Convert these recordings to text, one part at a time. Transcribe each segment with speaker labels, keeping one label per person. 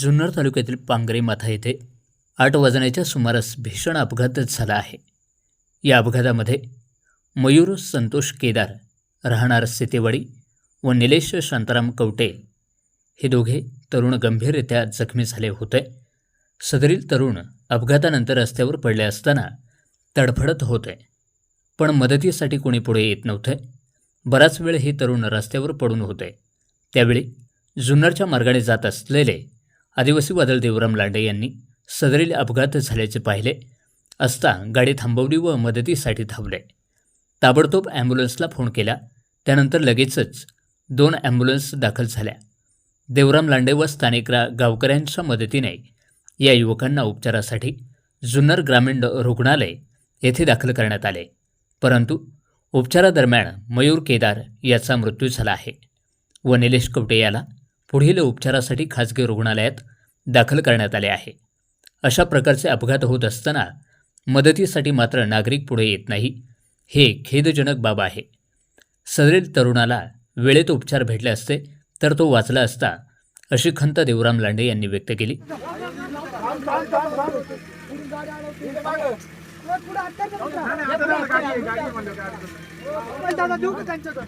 Speaker 1: जुन्नर तालुक्यातील पांगरे माथा येथे आठ वाजण्याच्या सुमारास भीषण अपघात झाला आहे. या अपघातामध्ये मयूर संतोष केदार राहणार सीतेवाडी व निलेश शांताराम कवटे हे दोघे तरुण गंभीररित्या जखमी झाले होते. सदरील तरुण अपघातानंतर रस्त्यावर पडले असताना तडफडत होते पण मदतीसाठी कोणी पुढे येत नव्हते. बराच वेळ हे तरुण रस्त्यावर पडून होते. त्यावेळी जुन्नरच्या मार्गाने जात असलेले आदिवासी वादळ देवराम लांडे यांनी सदरील अपघात झाल्याचे पाहिले असता गाडी थांबवली व मदतीसाठी धावले ताबडतोब ॲम्ब्युलन्सला फोन केला. त्यानंतर लगेचच दोन ॲम्ब्युलन्स दाखल झाल्या. देवराम लांडे व स्थानिक रा गावकऱ्यांच्या मदतीने या युवकांना उपचारासाठी जुन्नर ग्रामीण रुग्णालय येथे दाखल करण्यात आले. परंतु उपचारादरम्यान मयूर केदार याचा मृत्यू झाला आहे व निलेश कवटे याला पुढील उपचारासाठी खाजगी रुग्णालयात दाखल करण्यात आले आहे. अशा प्रकारचे अपघात होत असताना मदतीसाठी मात्र नागरिक पुढे येत नाही. हे खेदजनक बाब आहे. सदरील तरुणाला वेळेत उपचार भेटले असते तर तो वाचला असता अशी खंत देवराम लांडे यांनी व्यक्त केली.
Speaker 2: दादा देऊ का त्यांच्याकडे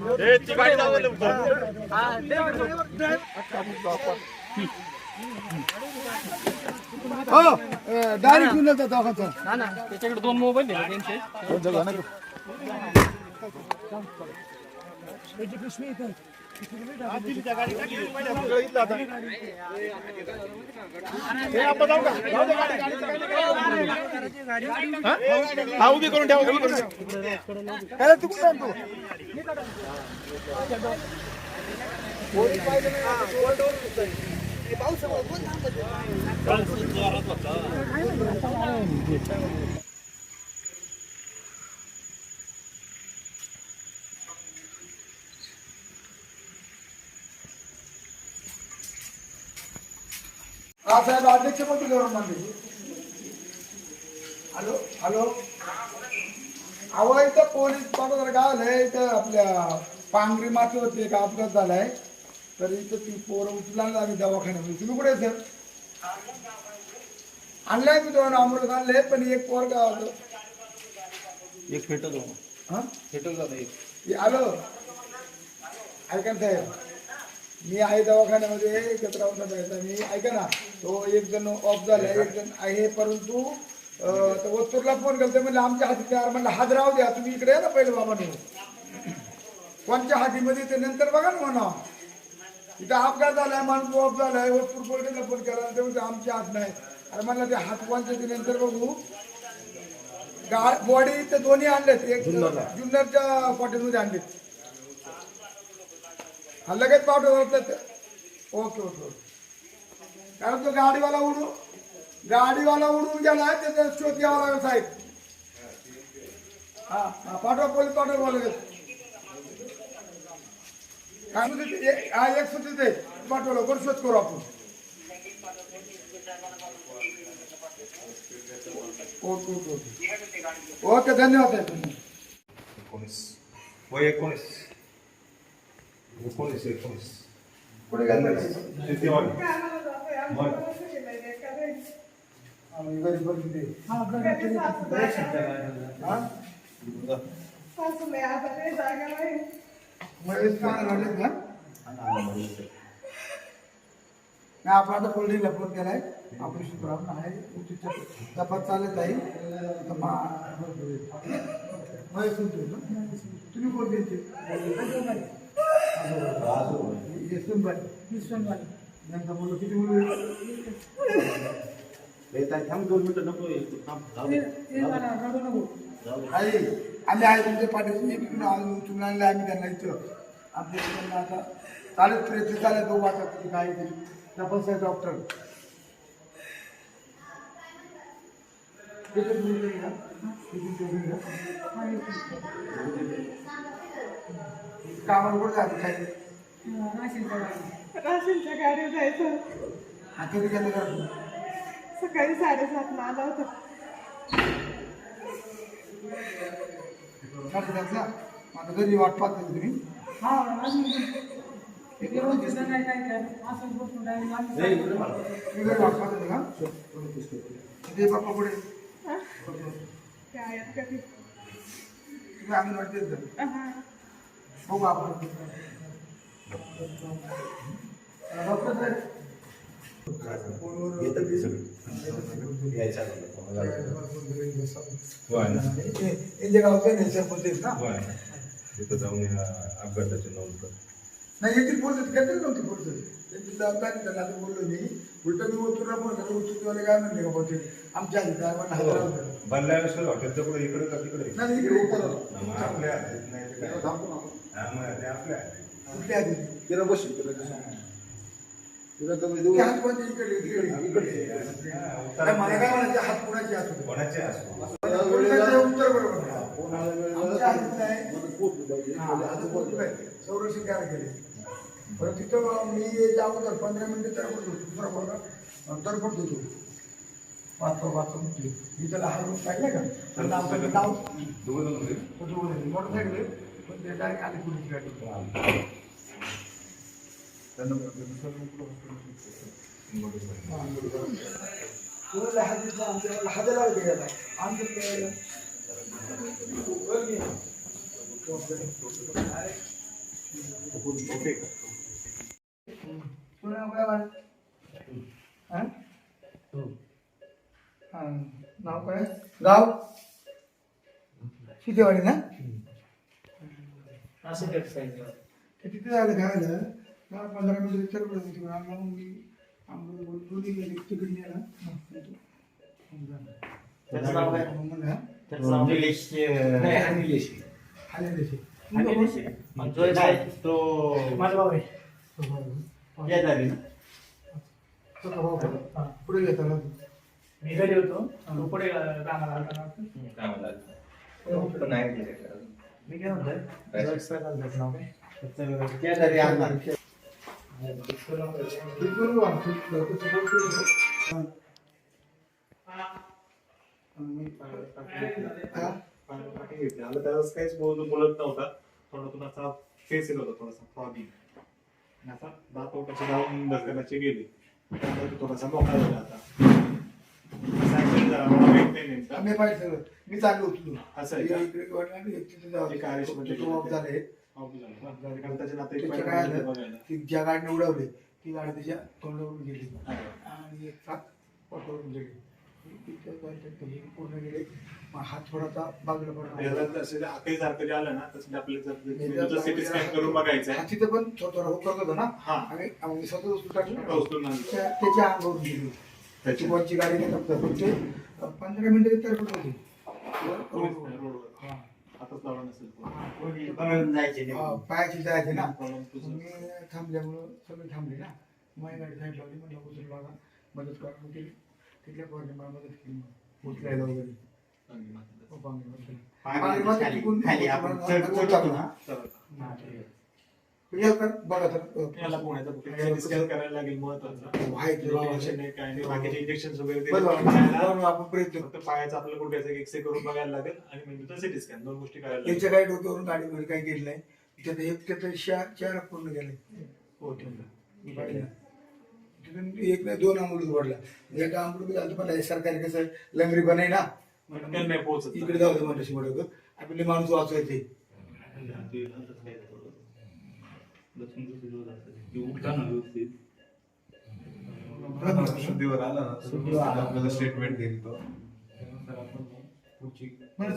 Speaker 2: हो. डायरेक्ट घेऊन जातो दोघांचा
Speaker 3: ना त्याच्याकडे दोन मोबाईल आहे त्यांचे
Speaker 4: हा उभी करून ठेवा उभी करून ठेवा.
Speaker 2: तू कुठं आणतो साहेब अध्यक्ष गौरवमध्ये हॅलो हॅलो. अहो इथं पोलीस पाठवणार काय झालंय इथं आपल्या पांगरी मातीवरती एक अपघात झालाय. तर इथं ती पोरं उचलायला आम्ही दवाखान्यामध्ये तुम्ही कुठे सर आणलाय मी दोन अमृत आणले पण एक पोर गाव
Speaker 4: एक फेटल
Speaker 2: हा?
Speaker 4: फेटल जाता एक.
Speaker 2: आलो ऐका साहेब. मी आहे दवाखान्यामध्ये एकत्र मी ऐका ना तो एक जण ऑफ झाला एक जण आहे परंतु वस्तूरला फोन करते म्हणजे आमच्या हाती तयार म्हणलं हात राहू द्या तुम्ही इकडे या ना पहिले बाबा कोणच्या हातीमध्ये ते नंतर बघा ना म्हणा. इथं अपघात झालाय माणूस ऑफ झालाय वस्तूर पोलिसांना फोन केला ते म्हणते आमचे हात नाही अरे म्हणलं ते हात कोणचे ते नंतर बघू. गा बॉडी ते दोन्ही आणलेत एक जुन्नरच्या हॉटेलमध्ये आणलेत. हा लगेच पावडर ओके ओके ओके. कारण तो गाडीवाला उडून गाडीवाला उडून गेलाय त्याचा शोध घ्यावा लागेल साहेब. हा हा पाठवा पोलीस पाठवा लगेच. काय म्हणते हा एक सुट्टी ते पाठवा लवकर शोध करू आपण. Okay okay okay. ओके धन्यवाद साहेब.
Speaker 4: एकोणीस. वय एकोणीस. एकोणीस एकोणीस
Speaker 2: पुढे काय
Speaker 4: शेतीवाडी
Speaker 2: नाही आपण आता फोल्डिंगला फोन केलाय आपण शुक्रवार आहे तपास चालत आहे? तुम्ही कोण द्यायचे नंतर बोलू किती
Speaker 4: नको
Speaker 2: आम्ही आहे तुमच्या पाठीशी एक इकडून आम्ही त्यांना इथं आमच्या आता चालत प्रयत्न चालत तो वाटत की काय तरी तपास डॉक्टर किती किती? कामाला कुठं जाते काय?
Speaker 5: राशींच्या गाडी जायचं.
Speaker 2: हा कधी गेलं का
Speaker 5: सकाळी साडेसातला आला होता.
Speaker 2: आता घरी वाट पाहता तुम्ही.
Speaker 5: हा अजून
Speaker 2: इकडे वापरत होते का? ते बाप्पा पुढे
Speaker 5: काय आहेत का ते?
Speaker 2: तुम्ही आम्ही वाटते तर
Speaker 5: हा.
Speaker 2: बघू आपण डॉक्टर साहेब. हे- हे
Speaker 6: जाऊन अपघाताची नोंद कर
Speaker 2: नाही येथील बोलत कधी नव्हती बोलत त्यांची जबाबदारी त्यांना बोललो मी. उलट मी उतरला फोन करतो उतरवाले काय म्हणले का बोलते आमच्या आधी हात
Speaker 6: हॉटेलच्या पुढे इकडे का तिकडे?
Speaker 2: नाही इकडे उतर
Speaker 6: मग आपल्या हातात नाही ते काय. हा, मग ते आपल्या हातात.
Speaker 2: कुठल्या आधी
Speaker 7: तिला बसून तिला कसं? तिला कमी देऊ
Speaker 2: ते हात कोणते इकडे इकडे. इकडे.
Speaker 6: हा,
Speaker 2: आता मला काय म्हणायचे हात कुणाचे हात होते?
Speaker 6: कोणाचे असो
Speaker 2: कोणाचे उत्तर बरोबर?
Speaker 7: वेळेला
Speaker 2: आमच्या हातात नाही
Speaker 7: मला
Speaker 2: हा, आता संरक्षण काय केले बरं तिथं मी याच्या अगोदर पंधरा मिनिटं तर पडतो दुसरा पोरगा तर
Speaker 6: होते.
Speaker 2: मोटरसायकल आहे, पण ते डायरेक्ट आली पोलीस गाडी
Speaker 6: त्यांना मोटरसायकल.
Speaker 2: कोणाला हाजीचा आमच्या हाजा लावते गेला आमच्या तुला नाव काय बाळा? हा? हा, नाव काय? गाव? शितेवाडी ना? ते. तिथे झालं काय झालं दहा पंधरा मिनिटं तर पडत होती आम्हाला मी आम्हाला बोल- दोन्ही गेले तिकडे हा?
Speaker 3: हा. हा?
Speaker 2: हा, पुढे घेतो ना? तू.
Speaker 3: मी घरी होतो तो पुढे कामाला आलता ना. पण त्याच्याकडे. मी काय म्हणतोय आणणार.
Speaker 2: हा. हा?
Speaker 8: त्यावेळेस काहीच बोलत बोलत नव्हता थोडा तुला फेस येत होता थोडासा प्रॉब्लेम असा दात ओटाचे जाऊन दर्शनाचे गेले त्यामुळे तो थोडासा मोकळा झाला आता असं actually जरा मला माहीत नाही नेमका.
Speaker 2: आम्ही पाहिजे सगळं. मी
Speaker 8: असं आहे का? ते काय
Speaker 2: तो-
Speaker 8: म्हणजे
Speaker 2: तो झाले.
Speaker 8: कारण त्याचे
Speaker 2: त्याचं काय. की ज्या गाडीने उडवले ती गाडी त्याच्या तोंडावरून गेली. आणि एक चाक पोटावरून गेली. तिथे जायचं ते हे पूर्ण गेले. मग हात थोडासा बाजूला पडला.
Speaker 8: सारखं जे आलं ना तसं आपल्याला
Speaker 2: त्याच्या
Speaker 8: जर सिटी स्कॅन करून बघायचं
Speaker 2: हा,
Speaker 8: आहे
Speaker 2: तिथं पण थोडा थोडा होत होता ना.
Speaker 8: हा.
Speaker 2: आम्ही स्वतः उचलून टाकलं.
Speaker 8: उचलून आणलं.
Speaker 2: त्या- त्याच्या अंगावरून गेली. त्याची वरची गाडी नाही ते पंधरा मिनिटं तर पडत होती. हा. हा, पायाची जायचे ना. मी थांबल्यामुळं सगळे थांबले ना. माझी गाडी साईड लावली म्हणलं उचलून बघा मदत करा मग केली तिथल्या पोराने मला मदत केली मग. उचलायला वगैरे. हो, पांगरी बसली. तर बघा तर
Speaker 8: स्कॅन करायला लागेल महत्वाचं?
Speaker 2: हो,
Speaker 8: नाही काय नाही बाकीचे इंजेक्शन वगैरे ते
Speaker 2: आपण प्रयत्न.
Speaker 8: फक्त पायाचा आपल्याला गुडघ्याचा एक्सरे करून बघायला लागेल आणि म्हणजे सिटी स्कॅन दोन गोष्टी करायला लागेल.
Speaker 2: त्यांच्या काही डोक्यावरून गाडीवर काही गेलं नाही. एक चार चार पूर्ण गेले.
Speaker 8: हो
Speaker 2: एक नाही दोन आंबुलूच वाढला. एक आंबुलूच झालं पण सरकारी कसं लंगरी पण आहे ना.
Speaker 8: पटकन नाही पोहोचत
Speaker 2: इकडे जाऊ दे म्हणतो आपले माणूस वाचवायचे.
Speaker 6: शुद्धीवर आला ना आपल्याला स्टेटमेंट देईल तो
Speaker 2: बरं,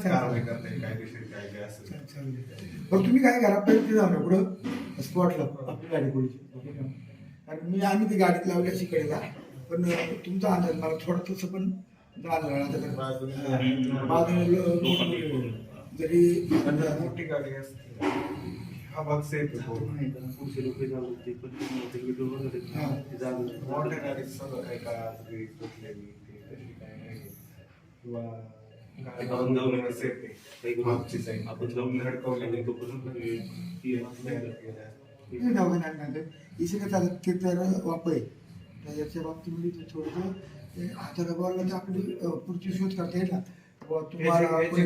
Speaker 2: तुम्ही काय करा पहिले ते जाऊ पुढं स्पॉटला आपली गाडी पुढची कारण मी आम्ही ती गाडीत लावली अशी कडेला पण तुमचा अंदाज मला थोडं तसं पण जरी
Speaker 6: मोठी गाडी असते. हा भाग सेफ आहे पूर्ण.
Speaker 2: हा.
Speaker 6: मोठ्या गाडीत सगळं काही का सगळी तुटलेली ती तशी काही नाही किंवा गाडी पूर्ण safe आहे. मागची side.
Speaker 8: आपण जाऊन
Speaker 6: धडकवलेली
Speaker 2: नाही दवाखान्यात नाही तर इथे काय चालत ते तर वापर आहे तर याच्या बाबतीमध्ये ते थोडंसं ते हाताला बोलला तर आपली अ, पुढची शोध करता येईल ना बुवा तुम्हाला
Speaker 6: याचे-
Speaker 2: कोणी